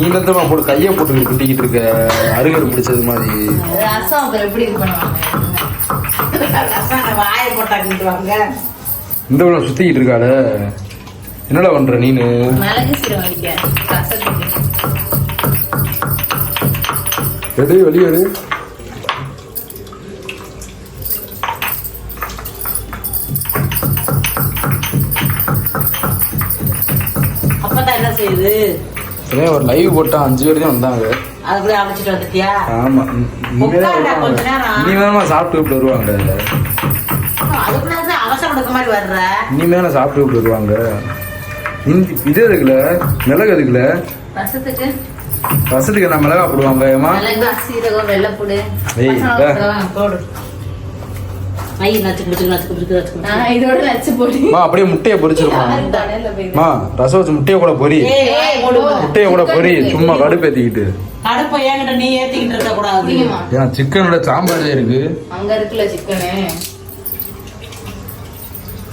நீ என்னத்தமா போட்டு கையை போட்டு குட்டிக்கிட்டு இருக்க. அருகர் பிடிச்சது மாதிரி. ரசம் அப்புறம் எப்படி இது பண்ணுவாங்க? இந்த உள்ள சுத்திக்கிட்டு இருக்காள. என்னடா பண்ற நீனு? மிளகு சீரகம் அடிக்க. ரசத்துக்கு. எடு வெளியே எடு. அப்பதான் என்ன செய்யுது? இதே ஒரு லைவ் போட்டா அஞ்சு பேர் தான் வந்தாங்க. அதுக்குள்ளே அழைச்சிட்டு வந்துட்டியா? ஆமா உட்காருடா கொஞ்ச நேரம். சாப்பிட்டு விட்டு வருவாங்க. அதுக்குள்ள தான் அவசரப்படுத்த மாதிரி வர்ற? இனிமேல சாப்பிட்டு விட்டு வருவாங்க. இந்தி இது இருக்குல்ல மிளகு இருக்குல்ல ரசத்துக்கு. ரசத்துக்கு என்ன மிளகா போடுவாங்க ஏமா மிளகு சீரகம் வெள்ளைப்பூடு ஏய், பசங்க இதா. போடுவாங்க, போடு. ஐ நச்சு பிடிச்சு நச்சு பிடிச்சு நச்சு பிடிச்சு. நான் இதோட நச்சு போடு. மா அப்படியே முட்டையை பொரிச்சிருமா? மா ரசம் வச்சு முட்டையை கூட பொரி. முட்டையை கூட பொரி சும்மா கடுப்பேத்திக்கிட்டு. கடுப்பை நீ ஏத்திக்கிட்டு இருக்க கூடாது. அதிகமா. ஏன் சிக்கனோட சாம்பார் இருக்கு. அங்க இருக்குல்ல சிக்கனு?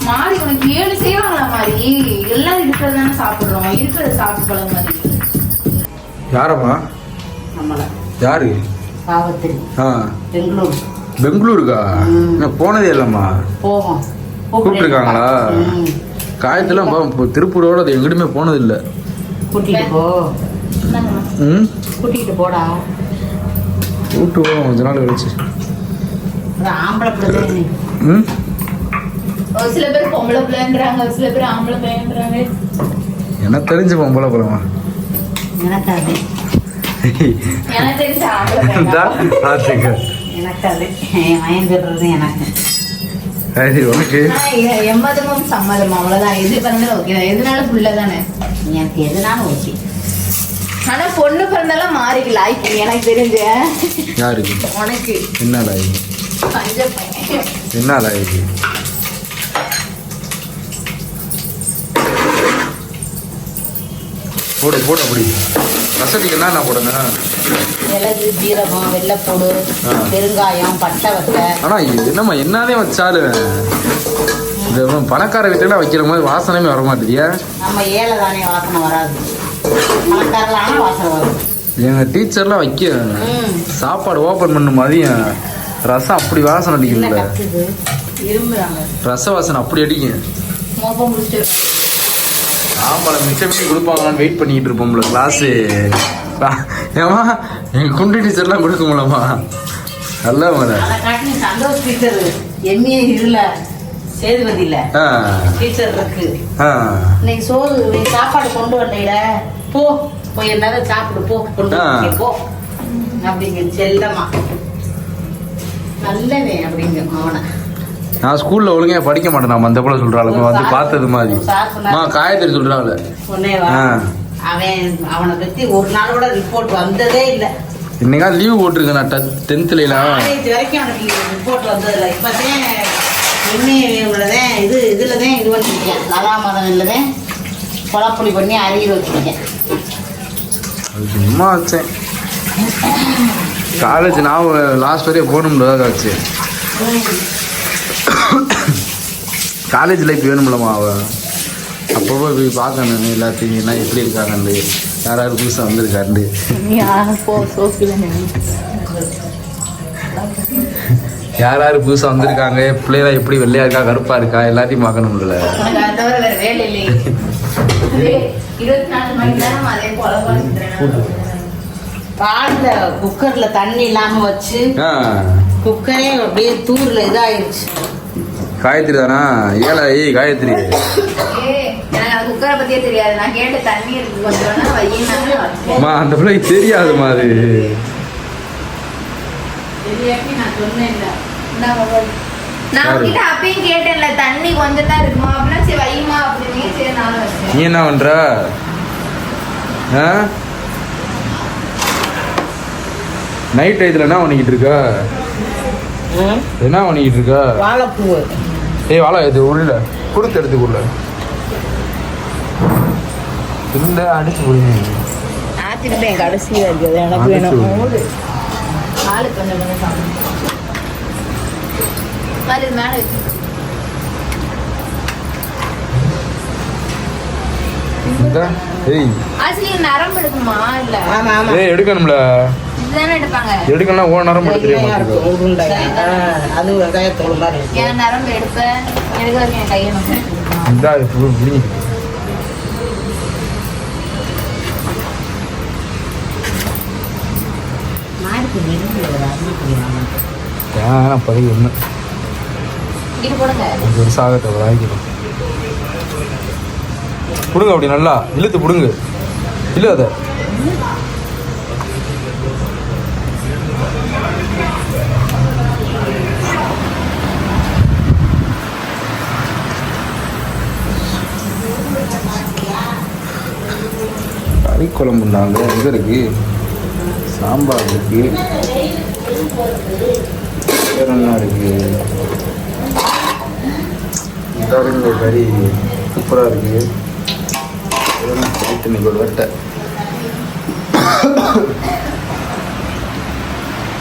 மாறி உனக்கு ஏழு செய்வாங்களா மாதிரி எல்லாம் இருக்கிறது தானே சாப்பிடுறோம். இருக்கிறத சாப்பிட்டு பழக மாதிரி. யாரம்மா? நம்மள. யாரு? காவத்திரி ஆ. பெங்களூர். பெங்களூருக்கா? நான் போனதே இல்லம்மா. போவோம். கூப்பிட்டுருக்காங்களா. காயத்தெல்லாம் பா- இப்போ திருப்பூரோட அது எங்கிட்டுமே போனது இல்ல கூட்டிட்டு போ. ம்? கூட்டிட்டு போடா. கூப்பிட்டு போவோம் கொஞ்ச நாள் கழிச்சு. ம்? சில பேர் பொம்பளை பிள்ளைங்கிறாங்க ஒரு சில பேர் ஆம்பளை பிள்ளைங்கிறாங்க. எனக்கு தெரிஞ்ச பொம்பளை போலமா எனக்கு அது. சரி உனக்கு? ஆனா, எ- எம்மதமும் சம்மதம் அவ்வளவுதான். எது பிறந்தாலும் ஓகே எதுனாலும் புள்ள தானே எனக்கு எதுனாலும் ஓகே ஆனா பொண்ணு பிறந்தாலும் மாறிக்கல. ஆய்க்கு எனக்கு தெரிஞ்ச. யாருக்கு? உனக்கு. என்ன லாய் பஞ்ச பையன். என்ன லாய்க்கு போடு போடு அப்படி. ரசத்துக்கு என்னென்ன போடணும் மிளகு ஜீரகம் வெள்ளைப்பூடு. பெருங்காயம் பட்டை வட்டை ஆனா இது என்னம்மா என்னதே வச்சாலும் இந்த பணக்கார வீட்டுல வைக்கிற மாதிரி வாசனமே வர மாட்டேதியா நம்ம ஏழை தானே வாசனை வராது. பணக்காரலான வாசனை வரும் எங்க டீச்சர்லாம் வைக்க. சாப்பாடு ஓபன் பண்ண மதியம் ரசம் அப்படி வாசனை என்ன இரும்புறாங்க ரச வாசனை அப்படி அடிக்கும். ஆமாம் மிச்சமே கொடுப்பாங்களான்னு வெயிட் பண்ணிட்டு இருப்போம்ல கிளாஸு ஏமா எங்க குண்டு டீச்சர்லாம் கொடுக்கும்லம்மா நல்ல மேல அதை காட்டி சந்தோஷ் டீச்சர் எம்ஏ இதுல சேதுபதியில. டீச்சர் இருக்கு. இன்னைக்கு சோறு நீ சாப்பாடு கொண்டு வரலையில போ போய் என்னதான் சாப்பிடு போ கொண்டு போ. அப்படிங்க செல்லமா நல்லவே அப்படிங்க அவனை நான் ஸ்கூல்ல ஒழுங்கா படிக்க மாட்டேன் நான் அந்த போல சொல்றாளுங்க வந்து பார்த்தது மாதிரி. மா காயத்ரி சொல்றாள். அவன் அவனை பத்தி ஒரு நாள் கூட ரிப்போர்ட் வந்ததே இல்லை. இன்னைக்கா லீவ் போட்டிருக்கேன் நான் டென்த்ல காலேஜ் வரைக்கும் அவனுக்கு ரிப்போர்ட் வந்ததில்லை. இப்போதான் எம்ஏதான் இது இதில் தான் இது பண்ணிருக்கேன் நலா மதம் இல்லதான் கொலப்புளி பண்ணி அரியர் வச்சிருக்கேன். சும்மா வச்சேன். காலேஜ் நான் லாஸ்ட் வரையும் போகணும்ன்றதாக வச்சு காலேஜ் லைஃப் வேணும்லம்மா அவ. அப்பப்போ போய் பார்க்கணும் எல்லாத்தையும் என்ன எப்படி இருக்காங்கன்னு. யார் யார் புதுசாக சோஃபில யார் யார் புதுசாக வந்திருக்காங்க பிள்ளைலாம் எப்படி வெள்ளையா இருக்கா கருப்பா இருக்கா எல்லாத்தையும் பார்க்கணும்ல பாலில் குக்கரில் தண்ணி இல்லாமல் வச்சு குக்கரே அப்படியே தூரில் இதாயிருச்சு. காயத்ரி தானா? ஏழை ஏய் காயத்ரி. அம்மா அந்த பிள்ளைக்கு தெரியாதுமா அது. நீ என்ன பண்ற? நைட் டயத்தில் என்ன பண்ணிக்கிட்டு இருக்க? என்ன பண்ணிக்கிட்டு இருக்க? வாழைப்பூ. ஏய் வாழை இது உள்ள கொடுத்து எடுத்துக்குள்ள இந்த அடிச்சு போடுங்க. ஆத்திருப்பேன் கடைசியா இருக்குது. எனக்கு வேணும். ஆளு கொஞ்சம் கொஞ்சம் மேலே இந்த ஏய். நரம்பு எடுக்குமா? இல்ல ஏய் எடுக்கணும்ல. எடுக்கணும்னா ஓ நேரம் தெரிய அது நம்ம இந்தா புரியுமா? ஏன் பதவி ஒன்று ஒரு வாங்கிக்கணும் பிடுங்க அப்படி நல்லா. இழுத்து பிடுங்க. இல்லை அதை. கறி குழம்புண்டாங்க எங்கே இருக்கு? சாம்பார் இருக்கு. வேற என்ன இருக்கு? இந்த கறி சூப்பராக இருக்கு. ஒரு வெட்டை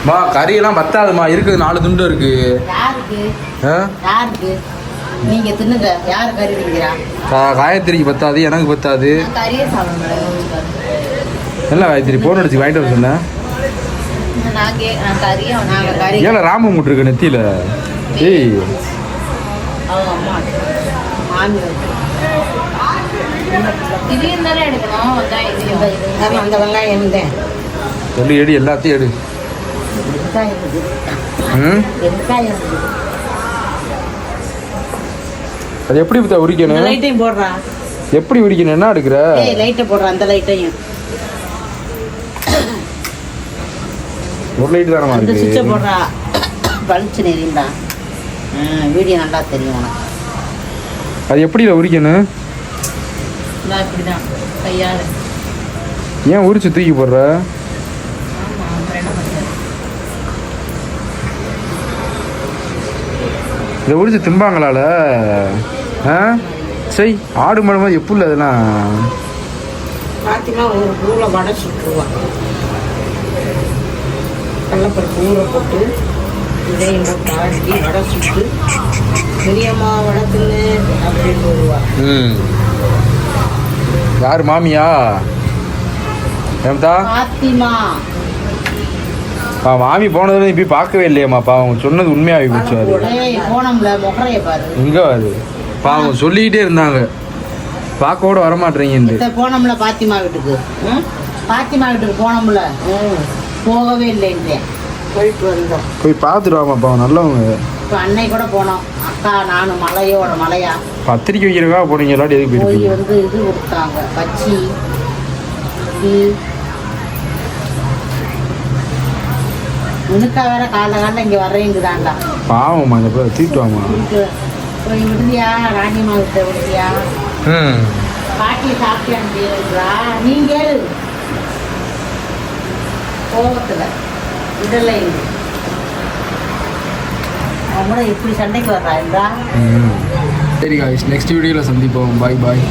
மா கறியெல்லாம் பத்தாதுமா. இருக்குது நாலு துண்டு இருக்கு. யாருக்கு? ஆ? யாருக்கு? நீங்க தின்னுங்க. யாரு கறி திங்கிறா கா- காயத்ரிக்கு பத்தாது எனக்கு பத்தாது. கறியை என்ன காயத்ரி போன் அடிச்சு வாங்கிட்டு வர சொன்னேன் ஏல ராம இருக்கு நெத்தியில? ஏய். அந்த வெங்காயம் இருந்தேன் சொல்லி எடு எல்லாத்தையும் எடு. அது எப்படி இந்த உரிக்கணும் லைட்டையும் போடுறா. எப்படி உரிக்கணும்? என்ன எடுக்கிற? ஏய் லைட்டை போடுறா அந்த லைட்டையும் ஒரு லைட் தானமா அந்த சுவிட்சை போடுறா. பளிச்சு நெறியும்டா. வீடியோ நல்லா தெரியும் உனக்கு. அது எப்படி உரிக்கணும்? கையால். ஏன் உரிச்சு தூக்கி போடுற? இதை உரிச்சு திம்பாங்களால? ஆ? சரி ஆடு மாதிரி எப்படி அதெல்லாம்? பார்த்தீங்கன்னா ஒரு பூவில் வடை சுட்டுருவான் கடலப்பருப்பு ஊற போட்டு இதையும் போட்டு ஆட்டி வடை சுட்டு பெரியம்மா அப்படின்னு யார் மாமியா? ஏம்தா? ஆ, மாமி போனதுல போய் பார்க்கவே இல்லையம்மா பாவம். சொன்னது உண்மையாகி போச்சு அது. ஏய் போனோம்ல முகரைய பாரு. எங்க அது? பாவம் சொல்லிக்கிட்டே இருந்தாங்க. பார்க்க கூட வரமாட்டேறீங்கன்ட்டு. இத்த போனோம்ல பாத்திமா வீட்டுக்கு? பாத்திமா வீட்டுக்கு போனோம்ல. போகவே இல்லைன்றேன் போயிட்டு வந்தோம். போய் பார்த்துட்டு வாமா பாவம் நல்லவங்க. இப்போ அன்னை கூட போனோம். அக்கா நானும் மலையோட மலையா. பத்திரிக்கை வைக்கிறக்கா போனீங்க இல்லாட்டி எதுக்கு போய் வந்து இது கொடுத்தாங்க. பச்சி உனக்கா வேற காலைல காலைல இங்கே வர்றேங்குதாண்டா. பாவம்மா இந்த போய் தீட்டு. வாமா வீட்டு போய் விடுதியா ராணியம்மா விட்ட விடுதியா? ம். பாட்டி சாப்பிட்டியா நீ கேளு. கோபத்தில் விடலை இது எப்படி சண்டைக்கு வர்றா இருந்தா சரி காய்ஸ் நெக்ஸ்ட் வீடியோவில் சந்திப்போம். பாய் பாய்